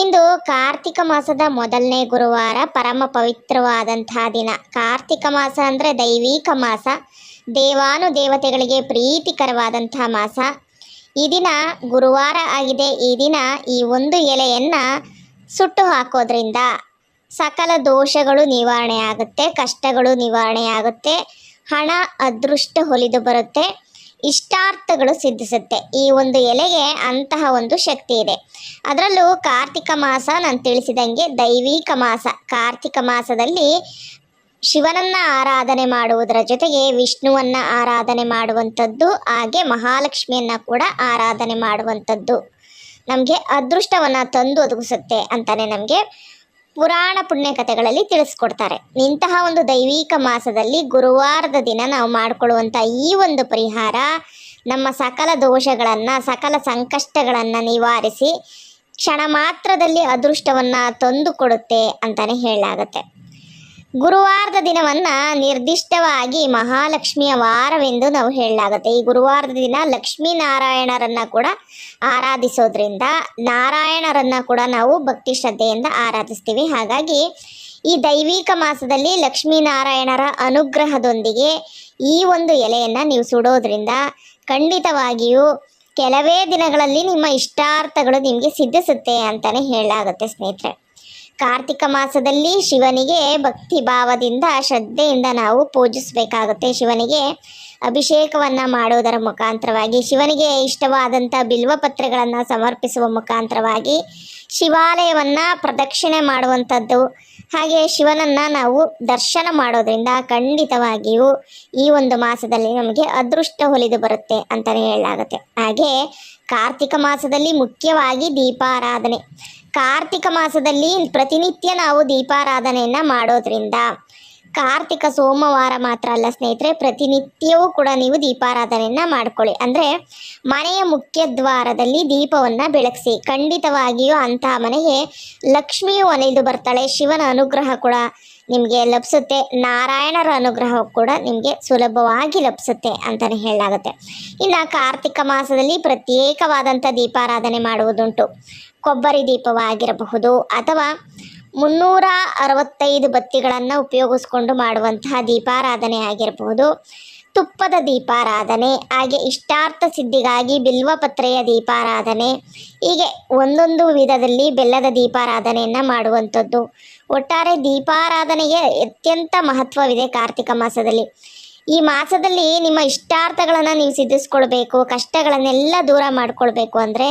ಇಂದು ಕಾರ್ತಿಕ ಮಾಸದ ಮೊದಲನೇ ಗುರುವಾರ ಪರಮ ಪವಿತ್ರವಾದಂತಹ ದಿನ. ಕಾರ್ತಿಕ ಮಾಸ ಅಂದರೆ ದೈವಿಕ ಮಾಸ. ದೇವಾನು ದೇವತೆಗಳಿಗೆ ಪ್ರೀತಿಕರವಾದಂತಹ ಮಾಸ. ಈ ದಿನ ಗುರುವಾರ ಆಗಿದೆ. ಈ ದಿನ ಈ ಒಂದು ಎಲೆಯನ್ನು ಸುಟ್ಟು ಹಾಕೋದ್ರಿಂದ ಸಕಲ ದೋಷಗಳು ನಿವಾರಣೆ ಆಗುತ್ತೆ, ಕಷ್ಟಗಳು ನಿವಾರಣೆ ಆಗುತ್ತೆ, ಹಣ, ಅದೃಷ್ಟ ಹೊಲಿದು ಬರುತ್ತೆ. ಇಷ್ಟಾರ್ಥಗಳು ಸಿದ್ಧಿಸುತ್ತೆ. ಈ ಒಂದು ಎಲೆಗೆ ಅಂತಹ ಒಂದು ಶಕ್ತಿ ಇದೆ. ಅದರಲ್ಲೂ ಕಾರ್ತಿಕ ಮಾಸ ನಾನು ತಿಳಿಸಿದಂಗೆ ದೈವಿಕ ಮಾಸ. ಕಾರ್ತಿಕ ಮಾಸದಲ್ಲಿ ಶಿವನನ್ನ ಆರಾಧನೆ ಮಾಡುವುದರ ಜೊತೆಗೆ ವಿಷ್ಣುವನ್ನ ಆರಾಧನೆ ಮಾಡುವಂಥದ್ದು, ಹಾಗೆ ಮಹಾಲಕ್ಷ್ಮಿಯನ್ನ ಕೂಡ ಆರಾಧನೆ ಮಾಡುವಂಥದ್ದು. ನಮಗೆ ಅದೃಷ್ಟವನ್ನು ತಂದು ಒದಗಿಸುತ್ತೆ ಅಂತಾನೆ ನಮಗೆ ಪುರಾಣ ಪುಣ್ಯ ಕಥೆಗಳಲ್ಲಿ ತಿಳಿಸ್ಕೊಡ್ತಾರೆ. ಇಂತಹ ಒಂದು ದೈವಿಕ ಮಾಸದಲ್ಲಿ ಗುರುವಾರದ ದಿನ ನಾವು ಮಾಡಿಕೊಳ್ಳುವಂಥ ಈ ಒಂದು ಪರಿಹಾರ ನಮ್ಮ ಸಕಲ ದೋಷಗಳನ್ನು, ಸಕಲ ಸಂಕಷ್ಟಗಳನ್ನು ನಿವಾರಿಸಿ ಕ್ಷಣ ಮಾತ್ರದಲ್ಲಿ ಅದೃಷ್ಟವನ್ನು ತಂದುಕೊಡುತ್ತೆ ಅಂತಲೇ ಹೇಳಲಾಗುತ್ತೆ. ಗುರುವಾರದ ದಿನವನ್ನು ನಿರ್ದಿಷ್ಟವಾಗಿ ಮಹಾಲಕ್ಷ್ಮಿಯ ವಾರವೆಂದು ನಾವು ಹೇಳಲಾಗುತ್ತೆ. ಈ ಗುರುವಾರದ ದಿನ ಲಕ್ಷ್ಮೀನಾರಾಯಣರನ್ನ ಕೂಡ ಆರಾಧಿಸೋದ್ರಿಂದ ನಾರಾಯಣರನ್ನ ಕೂಡ ನಾವು ಭಕ್ತಿ ಶ್ರದ್ಧೆಯಿಂದ ಆರಾಧಿಸ್ತೀವಿ. ಹಾಗಾಗಿ ಈ ದೈವಿಕ ಮಾಸದಲ್ಲಿ ಲಕ್ಷ್ಮೀನಾರಾಯಣರ ಅನುಗ್ರಹದೊಂದಿಗೆ ಈ ಒಂದು ಎಲೆಯನ್ನು ನೀವು ಸುಡೋದ್ರಿಂದ ಖಂಡಿತವಾಗಿಯೂ ಕೆಲವೇ ದಿನಗಳಲ್ಲಿ ನಿಮ್ಮ ಇಷ್ಟಾರ್ಥಗಳು ನಿಮಗೆ ಸಿದ್ಧಿಸುತ್ತೆ ಅಂತಲೇ ಹೇಳಲಾಗುತ್ತೆ ಸ್ನೇಹಿತರೆ. ಕಾರ್ತಿಕ ಮಾಸದಲ್ಲಿ ಶಿವನಿಗೆ ಭಕ್ತಿ ಭಾವದಿಂದ ಶ್ರದ್ಧೆಯಿಂದ ನಾವು ಪೂಜಿಸಬೇಕಾಗುತ್ತೆ. ಶಿವನಿಗೆ ಅಭಿಷೇಕವನ್ನು ಮಾಡುವುದರ ಮುಖಾಂತರವಾಗಿ, ಶಿವನಿಗೆ ಇಷ್ಟವಾದಂಥ ಬಿಲ್ವ ಪತ್ರಗಳನ್ನು ಸಮರ್ಪಿಸುವ ಮುಖಾಂತರವಾಗಿ ಶಿವಾಲಯವನ್ನು ಪ್ರದಕ್ಷಿಣೆ ಮಾಡುವಂಥದ್ದು ಹಾಗೆ ಶಿವನನ್ನು ನಾವು ದರ್ಶನ ಮಾಡೋದರಿಂದ ಖಂಡಿತವಾಗಿಯೂ ಈ ಒಂದು ಮಾಸದಲ್ಲಿ ನಮಗೆ ಅದೃಷ್ಟ ಹೊಲಿದು ಬರುತ್ತೆ ಅಂತಲೇ ಹೇಳಲಾಗುತ್ತೆ. ಹಾಗೆ ಕಾರ್ತಿಕ ಮಾಸದಲ್ಲಿ ಮುಖ್ಯವಾಗಿ ದೀಪಾರಾಧನೆ. ಕಾರ್ತಿಕ ಮಾಸದಲ್ಲಿ ಪ್ರತಿನಿತ್ಯ ನಾವು ದೀಪಾರಾಧನೆಯನ್ನು ಮಾಡೋದ್ರಿಂದ ಕಾರ್ತಿಕ ಸೋಮವಾರ ಮಾತ್ರ ಅಲ್ಲ ಸ್ನೇಹಿತರೆ, ಪ್ರತಿನಿತ್ಯವೂ ಕೂಡ ನೀವು ದೀಪಾರಾಧನೆಯನ್ನು ಮಾಡ್ಕೊಳ್ಳಿ. ಅಂದರೆ ಮನೆಯ ಮುಖ್ಯ ದ್ವಾರದಲ್ಲಿ ದೀಪವನ್ನು ಬೆಳಗಿಸಿ, ಖಂಡಿತವಾಗಿಯೂ ಅಂತಹ ಮನೆಗೆ ಲಕ್ಷ್ಮಿಯು ಒಲಿದು ಬರ್ತಾಳೆ, ಶಿವನ ಅನುಗ್ರಹ ಕೂಡ ನಿಮಗೆ ಲಭಿಸುತ್ತೆ, ನಾರಾಯಣರ ಅನುಗ್ರಹ ಕೂಡ ನಿಮಗೆ ಸುಲಭವಾಗಿ ಲಭಿಸುತ್ತೆ ಅಂತಲೇ ಹೇಳಲಾಗುತ್ತೆ. ಇನ್ನು ಕಾರ್ತಿಕ ಮಾಸದಲ್ಲಿ ಪ್ರತ್ಯೇಕವಾದಂಥ ದೀಪಾರಾಧನೆ ಮಾಡುವುದುಂಟು. ಕೊಬ್ಬರಿ ದೀಪವಾಗಿರಬಹುದು ಅಥವಾ ಮುನ್ನೂರ ಅರವತ್ತೈದು ಬತ್ತಿಗಳನ್ನು ಉಪಯೋಗಿಸ್ಕೊಂಡು ಮಾಡುವಂತಹ ದೀಪಾರಾಧನೆ ಆಗಿರಬಹುದು. ತುಪ್ಪದ ದೀಪಾರಾಧನೆ, ಹಾಗೆ ಇಷ್ಟಾರ್ಥ ಸಿದ್ಧಿಗಾಗಿ ಬಿಲ್ವಪತ್ರೆಯ ದೀಪಾರಾಧನೆ, ಹೀಗೆ ಒಂದೊಂದು ವಿಧದಲ್ಲಿ ಬೆಲ್ಲದ ದೀಪಾರಾಧನೆಯನ್ನು ಮಾಡುವಂಥದ್ದು. ಒಟ್ಟಾರೆ ದೀಪಾರಾಧನೆಗೆ ಅತ್ಯಂತ ಮಹತ್ವವಿದೆ ಕಾರ್ತಿಕ ಮಾಸದಲ್ಲಿ. ಈ ಮಾಸದಲ್ಲಿ ನಿಮ್ಮ ಇಷ್ಟಾರ್ಥಗಳನ್ನು ನೀವು ಸಿದ್ಧಿಸ್ಕೊಳ್ಬೇಕು, ಕಷ್ಟಗಳನ್ನೆಲ್ಲ ದೂರ ಮಾಡಿಕೊಳ್ಬೇಕು ಅಂದರೆ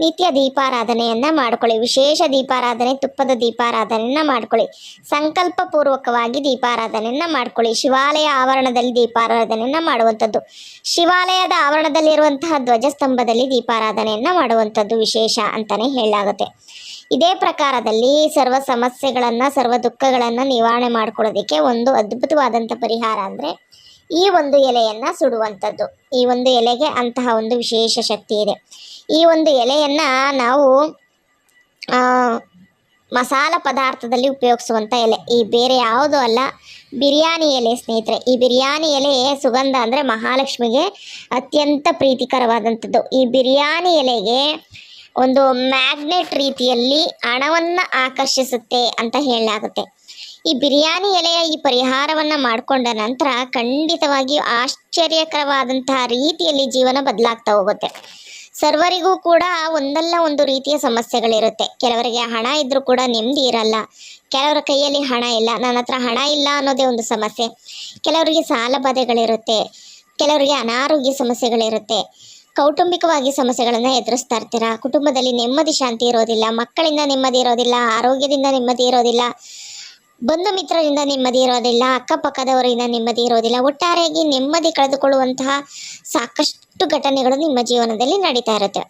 ನಿತ್ಯ ದೀಪಾರಾಧನೆಯನ್ನ ಮಾಡ್ಕೊಳ್ಳಿ. ವಿಶೇಷ ದೀಪಾರಾಧನೆ, ತುಪ್ಪದ ದೀಪಾರಾಧನೆಯನ್ನು ಮಾಡ್ಕೊಳ್ಳಿ. ಸಂಕಲ್ಪ ಪೂರ್ವಕವಾಗಿ ದೀಪಾರಾಧನೆಯನ್ನು ಮಾಡ್ಕೊಳ್ಳಿ. ಶಿವಾಲಯ ಆವರಣದಲ್ಲಿ ದೀಪಾರಾಧನೆಯನ್ನು ಮಾಡುವಂಥದ್ದು. ಶಿವಾಲಯದ ಆವರಣದಲ್ಲಿರುವಂತಹ ಧ್ವಜಸ್ತಂಭದಲ್ಲಿ ದೀಪಾರಾಧನೆಯನ್ನ ಮಾಡುವಂಥದ್ದು ವಿಶೇಷ ಅಂತಲೇ ಹೇಳಲಾಗುತ್ತೆ. ಇದೇ ಪ್ರಕಾರದಲ್ಲಿ ಸರ್ವ ಸಮಸ್ಯೆಗಳನ್ನು, ಸರ್ವ ದುಃಖಗಳನ್ನು ನಿವಾರಣೆ ಮಾಡ್ಕೊಳ್ಳೋದಕ್ಕೆ ಒಂದು ಅದ್ಭುತವಾದಂಥ ಪರಿಹಾರ ಅಂದರೆ ಈ ಒಂದು ಎಲೆಯನ್ನು ಸುಡುವಂಥದ್ದು. ಈ ಒಂದು ಎಲೆಗೆ ಅಂತಹ ಒಂದು ವಿಶೇಷ ಶಕ್ತಿ ಇದೆ. ಈ ಒಂದು ಎಲೆಯನ್ನು ನಾವು ಮಸಾಲ ಪದಾರ್ಥದಲ್ಲಿ ಉಪಯೋಗಿಸುವಂಥ ಎಲೆ. ಈ ಬೇರೆ ಯಾವುದೂ ಅಲ್ಲ. ಬಿರಿಯಾನಿ ಎಲೆ ಸ್ನೇಹಿತರೆ. ಈ ಬಿರಿಯಾನಿ ಎಲೆ ಸುಗಂಧ ಅಂದರೆ ಮಹಾಲಕ್ಷ್ಮಿಗೆ ಅತ್ಯಂತ ಪ್ರೀತಿಕರವಾದಂಥದ್ದು. ಈ ಬಿರಿಯಾನಿ ಎಲೆಗೆ ಒಂದು ಮ್ಯಾಗ್ನೆಟ್ ರೀತಿಯಲ್ಲಿ ಹಣವನ್ನು ಆಕರ್ಷಿಸುತ್ತೆ ಅಂತ ಹೇಳಲಾಗುತ್ತೆ. ಈ ಬಿರಿಯಾನಿ ಎಲೆಯ ಈ ಪರಿಹಾರವನ್ನು ಮಾಡಿಕೊಂಡ ನಂತರ ಖಂಡಿತವಾಗಿ ಆಶ್ಚರ್ಯಕರವಾದಂತಹ ರೀತಿಯಲ್ಲಿ ಜೀವನ ಬದಲಾಗ್ತಾ ಹೋಗುತ್ತೆ. ಸರ್ವರಿಗೂ ಕೂಡ ಒಂದಲ್ಲ ಒಂದು ರೀತಿಯ ಸಮಸ್ಯೆಗಳಿರುತ್ತೆ. ಕೆಲವರಿಗೆ ಹಣ ಇದ್ರೂ ಕೂಡ ನೆಮ್ಮದಿ ಇರಲ್ಲ. ಕೆಲವರ ಕೈಯಲ್ಲಿ ಹಣ ಇಲ್ಲ. ನನ್ನ ಹತ್ರ ಹಣ ಇಲ್ಲ ಅನ್ನೋದೇ ಒಂದು ಸಮಸ್ಯೆ. ಕೆಲವರಿಗೆ ಸಾಲ ಬಾಧೆಗಳಿರುತ್ತೆ. ಕೆಲವರಿಗೆ ಅನಾರೋಗ್ಯ ಸಮಸ್ಯೆಗಳಿರುತ್ತೆ. ಕೌಟುಂಬಿಕವಾಗಿ ಸಮಸ್ಯೆಗಳನ್ನು ಎದುರಿಸ್ತಾ ಇರ್ತೀರಾ? ಕುಟುಂಬದಲ್ಲಿ ನೆಮ್ಮದಿ ಶಾಂತಿ ಇರೋದಿಲ್ಲ. ಮಕ್ಕಳಿಂದ ನೆಮ್ಮದಿ ಇರೋದಿಲ್ಲ. ಆರೋಗ್ಯದಿಂದ ನೆಮ್ಮದಿ ಇರೋದಿಲ್ಲ. ಬಂಧು ಮಿತ್ರರಿಂದ ನೆಮ್ಮದಿ ಇರೋದಿಲ್ಲ, ಅಕ್ಕಪಕ್ಕದವರಿಂದ ನೆಮ್ಮದಿ ಇರೋದಿಲ್ಲ, ಒಟ್ಟಾರೆಯಾಗಿ ನೆಮ್ಮದಿ ಕಳೆದುಕೊಳ್ಳುವಂತಹ ಸಾಕಷ್ಟು ಘಟನೆಗಳು ನಿಮ್ಮ ಜೀವನದಲ್ಲಿ ನಡೀತಾ ಇರುತ್ತೆ.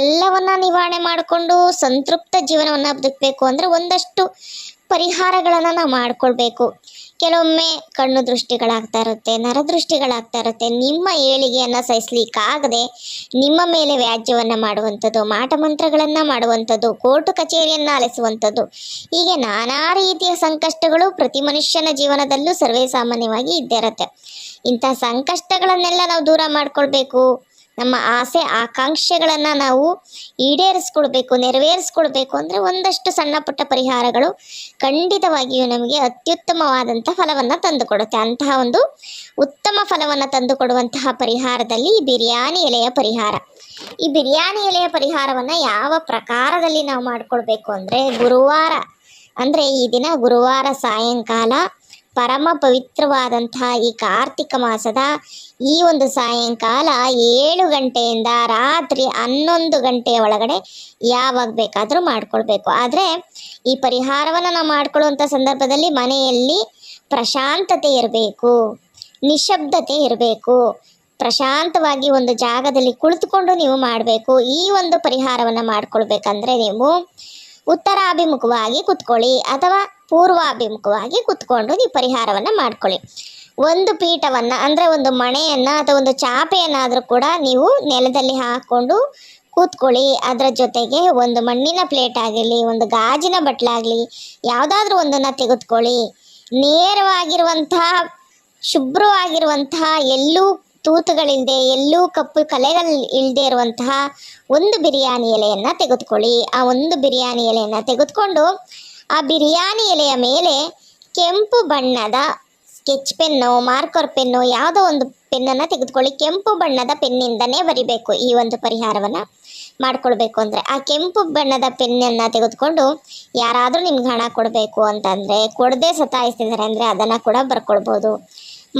ಎಲ್ಲವನ್ನ ನಿವಾರಣೆ ಮಾಡಿಕೊಂಡು ಸಂತೃಪ್ತ ಜೀವನವನ್ನು ಬದುಕಬೇಕು ಅಂದರೆ ಒಂದಷ್ಟು ಪರಿಹಾರಗಳನ್ನು ನಾವು ಮಾಡ್ಕೊಳ್ಬೇಕು. ಕೆಲವೊಮ್ಮೆ ಕಣ್ಣು ದೃಷ್ಟಿಗಳಾಗ್ತಾ ಇರುತ್ತೆ ನರದೃಷ್ಟಿಗಳಾಗ್ತಾ ಇರುತ್ತೆ. ನಿಮ್ಮ ಏಳಿಗೆಯನ್ನು ಸಹಿಸ್ಲಿಕ್ಕಾಗದೆ ನಿಮ್ಮ ಮೇಲೆ ವ್ಯಾಜ್ಯವನ್ನು ಮಾಡುವಂಥದ್ದು ಮಾಟಮಂತ್ರಗಳನ್ನು ಮಾಡುವಂಥದ್ದು, ಕೋರ್ಟು ಕಚೇರಿಯನ್ನು ಆಲಿಸುವಂಥದ್ದು, ಹೀಗೆ ನಾನಾ ರೀತಿಯ ಸಂಕಷ್ಟಗಳು ಪ್ರತಿ ಮನುಷ್ಯನ ಜೀವನದಲ್ಲೂ ಸರ್ವೇ ಸಾಮಾನ್ಯವಾಗಿ ಇದ್ದೇ ಇರುತ್ತೆ. ಇಂಥ ಸಂಕಷ್ಟಗಳನ್ನೆಲ್ಲ ನಾವು ದೂರ ಮಾಡ್ಕೊಳ್ಬೇಕು. ನಮ್ಮ ಆಸೆ, ಆಕಾಂಕ್ಷೆಗಳನ್ನು ನಾವು ಈಡೇರಿಸ್ಕೊಳ್ಬೇಕು ನೆರವೇರಿಸ್ಕೊಳ್ಬೇಕು ಅಂದರೆ ಒಂದಷ್ಟು ಸಣ್ಣ ಪುಟ್ಟ ಪರಿಹಾರಗಳು ಖಂಡಿತವಾಗಿಯೂ ನಮಗೆ ಅತ್ಯುತ್ತಮವಾದಂಥ ಫಲವನ್ನು ತಂದುಕೊಡುತ್ತೆ. ಅಂತಹ ಒಂದು ಉತ್ತಮ ಫಲವನ್ನು ತಂದುಕೊಡುವಂತಹ ಪರಿಹಾರದಲ್ಲಿ ಈ ಬಿರಿಯಾನಿ ಎಲೆಯ ಪರಿಹಾರ. ಈ ಬಿರಿಯಾನಿ ಎಲೆಯ ಪರಿಹಾರವನ್ನು ಯಾವ ಪ್ರಕಾರದಲ್ಲಿ ನಾವು ಮಾಡ್ಕೊಳ್ಬೇಕು ಅಂದರೆ ಗುರುವಾರ, ಅಂದರೆ ಈ ದಿನ ಗುರುವಾರ ಸಾಯಂಕಾಲ ಪರಮ ಪವಿತ್ರವಾದಂತಹ ಈ ಕಾರ್ತಿಕ ಮಾಸದ ಈ ಒಂದು ಸಾಯಂಕಾಲ ಏಳು ಗಂಟೆಯಿಂದ ರಾತ್ರಿ ಹನ್ನೊಂದು ಗಂಟೆಯ ಒಳಗಡೆ ಯಾವಾಗ ಬೇಕಾದರೂ ಮಾಡಿಕೊಳ್ಬೇಕು. ಆದರೆ ಈ ಪರಿಹಾರವನ್ನು ನಾವು ಮಾಡ್ಕೊಳ್ಳುವಂಥ ಸಂದರ್ಭದಲ್ಲಿ ಮನೆಯಲ್ಲಿ ಪ್ರಶಾಂತತೆ ಇರಬೇಕು, ನಿಶಬ್ದತೆ ಇರಬೇಕು, ಪ್ರಶಾಂತವಾಗಿ ಒಂದು ಜಾಗದಲ್ಲಿ ಕುಳಿತುಕೊಂಡು ನೀವು ಮಾಡಬೇಕು. ಈ ಒಂದು ಪರಿಹಾರವನ್ನು ಮಾಡಿಕೊಳ್ಬೇಕಂದ್ರೆ ನೀವು ಉತ್ತರಾಭಿಮುಖವಾಗಿ ಕುತ್ಕೊಳ್ಳಿ. ಅಥವಾ ಪೂರ್ವಾಭಿಮುಖವಾಗಿ ಕುತ್ಕೊಂಡು ನೀವು ಪರಿಹಾರವನ್ನು ಮಾಡ್ಕೊಳ್ಳಿ. ಒಂದು ಪೀಠವನ್ನು ಅಂದರೆ ಒಂದು ಮಣೆಯನ್ನು ಅಥವಾ ಒಂದು ಚಾಪೆಯನ್ನಾದರೂ ಕೂಡ ನೀವು ನೆಲದಲ್ಲಿ ಹಾಕ್ಕೊಂಡು ಕೂತ್ಕೊಳ್ಳಿ. ಅದರ ಜೊತೆಗೆ ಒಂದು ಮಣ್ಣಿನ ಪ್ಲೇಟ್ ಆಗಿರಲಿ, ಒಂದು ಗಾಜಿನ ಬಟ್ಲಾಗಲಿ, ಯಾವುದಾದ್ರೂ ಒಂದನ್ನು ತೆಗೆದುಕೊಳ್ಳಿ. ನೇರವಾಗಿರುವಂತಹ, ಶುಭ್ರವಾಗಿರುವಂತಹ, ಎಲ್ಲೂ ತೂತುಗಳಿಲ್ಲದೆ ಎಲ್ಲೂ ಕಪ್ಪು ಕಲೆಗಳು ಇಲ್ಲದೆ ಇರುವಂತಹ ಒಂದು ಬಿರಿಯಾನಿ ಎಲೆಯನ್ನು ತೆಗೆದುಕೊಳ್ಳಿ. ಆ ಒಂದು ಬಿರಿಯಾನಿ ಎಲೆಯನ್ನು ತೆಗೆದುಕೊಂಡು ಆ ಬಿರಿಯಾನಿ ಎಲೆಯ ಮೇಲೆ ಕೆಂಪು ಬಣ್ಣದ ಸ್ಕೆಚ್ ಪೆನ್ನು, ಮಾರ್ಕರ್ ಪೆನ್ನು, ಯಾವುದೋ ಒಂದು ಪೆನ್ನನ್ನು ತೆಗೆದುಕೊಳ್ಳಿ. ಕೆಂಪು ಬಣ್ಣದ ಪೆನ್ನಿಂದನೇ ಬರಿಬೇಕು ಈ ಒಂದು ಪರಿಹಾರವನ್ನು ಮಾಡಿಕೊಳ್ಬೇಕು ಅಂದರೆ. ಆ ಕೆಂಪು ಬಣ್ಣದ ಪೆನ್ನನ್ನು ತೆಗೆದುಕೊಂಡು ಯಾರಾದರೂ ನಿಮ್ಗೆ ಹಣ ಕೊಡಬೇಕು ಅಂತಂದರೆ, ಕೊಡದೆ ಸತಾಯಿಸ್ತಿದ್ದಾರೆ ಅಂದರೆ ಅದನ್ನು ಕೂಡ ಬರ್ಕೊಳ್ಬೋದು.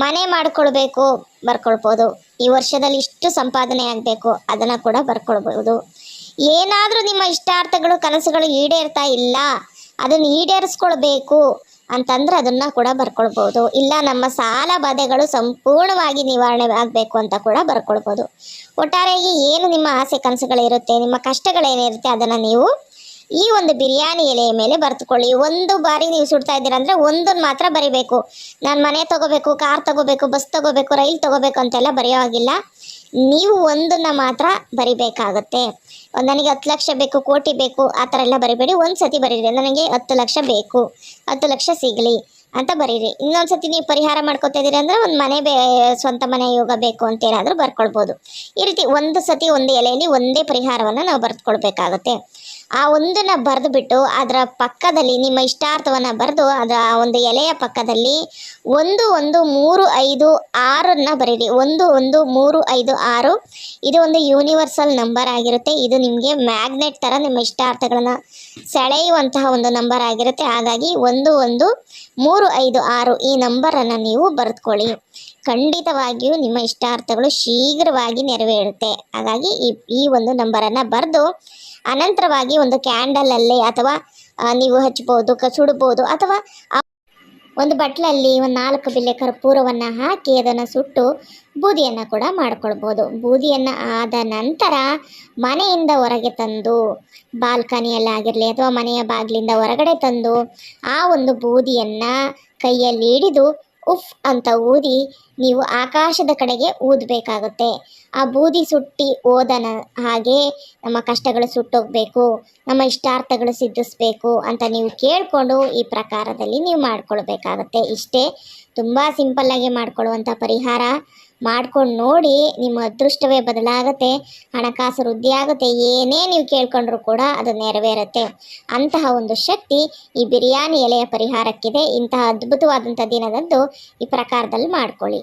ಮನೆ ಮಾಡ್ಕೊಳ್ಬೇಕು, ಬರ್ಕೊಳ್ಬೋದು. ಈ ವರ್ಷದಲ್ಲಿ ಇಷ್ಟು ಸಂಪಾದನೆ ಆಗಬೇಕು, ಅದನ್ನು ಕೂಡ ಬರ್ಕೊಳ್ಬೋದು. ಏನಾದರೂ ನಿಮ್ಮ ಇಷ್ಟಾರ್ಥಗಳು, ಕನಸುಗಳು ಈಡೇರ್ತಾ ಇಲ್ಲ. ಅದನ್ನು ಈಡೇರಿಸ್ಕೊಳ್ಬೇಕು ಅಂತಂದ್ರೆ ಅದನ್ನು ಕೂಡ ಬರ್ಕೊಳ್ಬೋದು. ಇಲ್ಲ ನಮ್ಮ ಸಾಲ ಬಾಧೆಗಳು ಸಂಪೂರ್ಣವಾಗಿ ನಿವಾರಣೆ ಆಗಬೇಕು ಅಂತ ಕೂಡ ಬರ್ಕೊಳ್ಬೋದು. ಒಟ್ಟಾರೆಯಾಗಿ ಏನು ನಿಮ್ಮ ಆಸೆ ಕನಸುಗಳಿರುತ್ತೆ, ನಿಮ್ಮ ಕಷ್ಟಗಳೇನಿರುತ್ತೆ ಅದನ್ನು ನೀವು ಈ ಒಂದು ಬಿರಿಯಾನಿ ಎಲೆಯ ಮೇಲೆ ಬರೆದುಕೊಳ್ಳಿ ಒಂದು ಬಾರಿ ನೀವು ಸುಡ್ತಾ ಇದ್ದೀರಾ ಅಂದರೆ ಒಂದನ್ನು ಮಾತ್ರ ಬರಿಬೇಕು. ನಾನು ಮನೆ ತಗೋಬೇಕು, ಕಾರ್ ತಗೋಬೇಕು, ಬಸ್ ತಗೋಬೇಕು, ರೈಲ್ ತಗೋಬೇಕು ಅಂತೆಲ್ಲ ಬರೆಯೋ ಹಾಗಿಲ್ಲ. ನೀವು ಒಂದನ್ನು ಮಾತ್ರ ಬರಿಬೇಕಾಗತ್ತೆ. ನನಗೆ ಹತ್ತು ಲಕ್ಷ ಬೇಕು, ಕೋಟಿ ಬೇಕು, ಆ ಥರ ಎಲ್ಲ ಬರಿಬೇಡಿ. ಒಂದು ಸತಿ ಬರೀರಿ ನನಗೆ ಹತ್ತು ಲಕ್ಷ ಬೇಕು. ಹತ್ತು ಲಕ್ಷ ಸಿಗಲಿ ಅಂತ ಬರೀರಿ. ಇನ್ನೊಂದು ಸತಿ ನೀವು ಪರಿಹಾರ ಮಾಡ್ಕೊತಾ ಇದ್ದೀರಿ ಅಂದರೆ ಒಂದು ಮನೆ ಬೇ, ಸ್ವಂತ ಮನೆ ಯೋಗ ಬೇಕು ಅಂತ ಏನಾದರೂ ಬರ್ಕೊಳ್ಬೋದು. ಈ ರೀತಿ ಒಂದು ಸತಿ ಒಂದು ಎಲೆಯಲ್ಲಿ ಒಂದೇ ಪರಿಹಾರವನ್ನು ನಾವು ಬರೆದುಕೊಳ್ಬೇಕಾಗುತ್ತೆ. ಆ ಒಂದನ್ನು ಬರೆದು ಬಿಟ್ಟು ಅದರ ಪಕ್ಕದಲ್ಲಿ ನಿಮ್ಮ ಇಷ್ಟಾರ್ಥವನ್ನು ಬರೆದು ಅದರ ಆ ಒಂದು ಎಲೆಯ ಪಕ್ಕದಲ್ಲಿ ಒಂದು ಒಂದು, ಮೂರು, ಐದು, ಆರನ್ನ ಬರೀರಿ. ಒಂದು ಒಂದು, ಮೂರು, ಐದು, ಆರು. ಇದು ಒಂದು ಯೂನಿವರ್ಸಲ್ ನಂಬರ್ ಆಗಿರುತ್ತೆ. ಇದು ನಿಮಗೆ ಮ್ಯಾಗ್ನೆಟ್ ಥರ ನಿಮ್ಮ ಇಷ್ಟಾರ್ಥಗಳನ್ನು ಸೆಳೆಯುವಂತಹ ಒಂದು ನಂಬರ್ ಆಗಿರುತ್ತೆ. ಹಾಗಾಗಿ ಒಂದು ಒಂದು, ಮೂರು, ಐದು, ಆರು ಈ ನಂಬರನ್ನು ನೀವು ಬರೆದುಕೊಳ್ಳಿ. ಖಂಡಿತವಾಗಿಯೂ ನಿಮ್ಮ ಇಷ್ಟಾರ್ಥಗಳು ಶೀಘ್ರವಾಗಿ ನೆರವೇರುತ್ತೆ. ಹಾಗಾಗಿ ಈ ಈ ಒಂದು ನಂಬರನ್ನು ಬರೆದು ಅನಂತರವಾಗಿ ಒಂದು ಕ್ಯಾಂಡಲಲ್ಲಿ ಅಥವಾ ನೀವು ಹಚ್ಬೋದು, ಕ ಅಥವಾ ಒಂದು ಬಟ್ಲಲ್ಲಿ ಒಂದು ನಾಲ್ಕು ಬಿಲ್ಲೆ ಕರ್ಪೂರವನ್ನು ಹಾಕಿ ಅದನ್ನು ಸುಟ್ಟು ಬೂದಿಯನ್ನು ಕೂಡ ಮಾಡ್ಕೊಳ್ಬೋದು. ಬೂದಿಯನ್ನು ಆದ ನಂತರ ಮನೆಯಿಂದ ಹೊರಗೆ ತಂದು ಬಾಲ್ಕನಿಯಲ್ಲಾಗಿರಲಿ ಅಥವಾ ಮನೆಯ ಬಾಗಿಲಿಂದ ಹೊರಗಡೆ ತಂದು ಆ ಒಂದು ಬೂದಿಯನ್ನು ಕೈಯಲ್ಲಿ ಹಿಡಿದು ಉಫ್ ಅಂತ ಊದಿ ನೀವು ಆಕಾಶದ ಕಡೆಗೆ ಊದಬೇಕಾಗುತ್ತೆ. ಆ ಬೂದಿ ಸುಟ್ಟಿ ಓದನ ಹಾಗೆ ನಮ್ಮ ಕಷ್ಟಗಳು ಸುಟ್ಟೋಗಬೇಕು, ನಮ್ಮ ಇಷ್ಟಾರ್ಥಗಳು ಸಿದ್ಧಿಸ್ಬೇಕು ಅಂತ ನೀವು ಕೇಳಿಕೊಂಡು ಈ ಪ್ರಕಾರದಲ್ಲಿ ನೀವು ಮಾಡ್ಕೊಳ್ಬೇಕಾಗತ್ತೆ. ಇಷ್ಟೇ, ತುಂಬ ಸಿಂಪಲ್ಲಾಗಿ ಮಾಡ್ಕೊಳ್ಳುವಂಥ ಪರಿಹಾರ. ಮಾಡ್ಕೊಂಡು ನೋಡಿ ನಿಮ್ಮ ಅದೃಷ್ಟವೇ ಬದಲಾಗುತ್ತೆ, ಹಣಕಾಸು ವೃದ್ಧಿ ಆಗುತ್ತೆ ಏನೇ ನೀವು ಕೇಳ್ಕೊಂಡ್ರು ಕೂಡ ಅದು ನೆರವೇರುತ್ತೆ. ಅಂತಹ ಒಂದು ಶಕ್ತಿ ಈ ಬಿರಿಯಾನಿ ಎಲೆಯ ಪರಿಹಾರಕ್ಕಿದೆ. ಇಂತಹ ಅದ್ಭುತವಾದಂಥ ದಿನದಂದು ಈ ಪ್ರಕಾರದಲ್ಲಿ ಮಾಡ್ಕೊಳ್ಳಿ.